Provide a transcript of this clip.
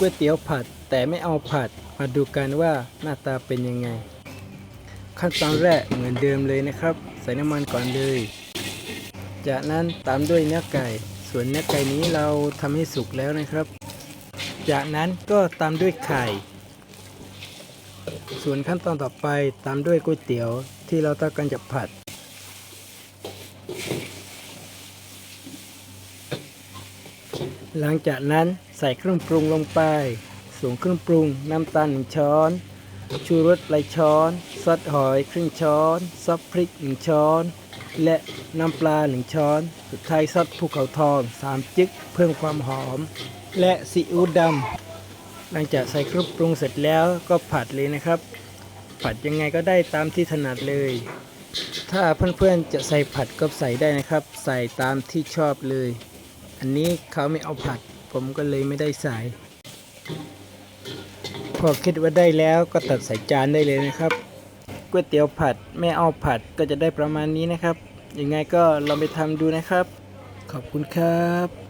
ก๋วยเตี๋ยวผัดแต่ไม่เอาผัด มาดูกันว่าหน้าตาเป็นยังไง ขั้นตอนแรกเหมือนเดิมเลยนะครับ ใส่น้ำมันก่อนเลย จากนั้นตามด้วยเนื้อไก่ ส่วนเนื้อไก่นี้เราทำให้สุกแล้วนะครับ จากนั้นก็ตามด้วยไข่ ส่วนขั้นตอนต่อไปตามด้วยก๋วยเตี๋ยวที่เราต้องการจะผัด หลังจากนั้นใส่เครื่องปรุงลงไป ส่วนเครื่องปรุงน้ำตาลหนึ่งช้อน ชูรสหลายช้อน ซอสหอยครึ่งช้อน ซอสพริกหนึ่งช้อน และน้ำปลาหนึ่งช้อน สุดท้ายซอสภูเขาทองสามจึกเพิ่มความหอม และซีอิ๊วดำหลังจากใส่เครื่องปรุงเสร็จแล้วก็ผัดเลยนะครับ ผัดยังไงก็ได้ตามที่ถนัดเลย ถ้าเพื่อนๆจะใส่ผัดก็ใส่ได้นะครับ ใส่ตามที่ชอบเลย อันนี้เขาไม่เอาผัด ผมก็เลยไม่ได้ใส่พอคิดว่าได้แล้วก็ตัดใส่จานได้เลยนะครับก๋วยเตี๋ยวผัดไม่เอาผัดก็จะได้ประมาณนี้นะครับยังไงก็ลองไปทำดูนะครับ ขอบคุณครับ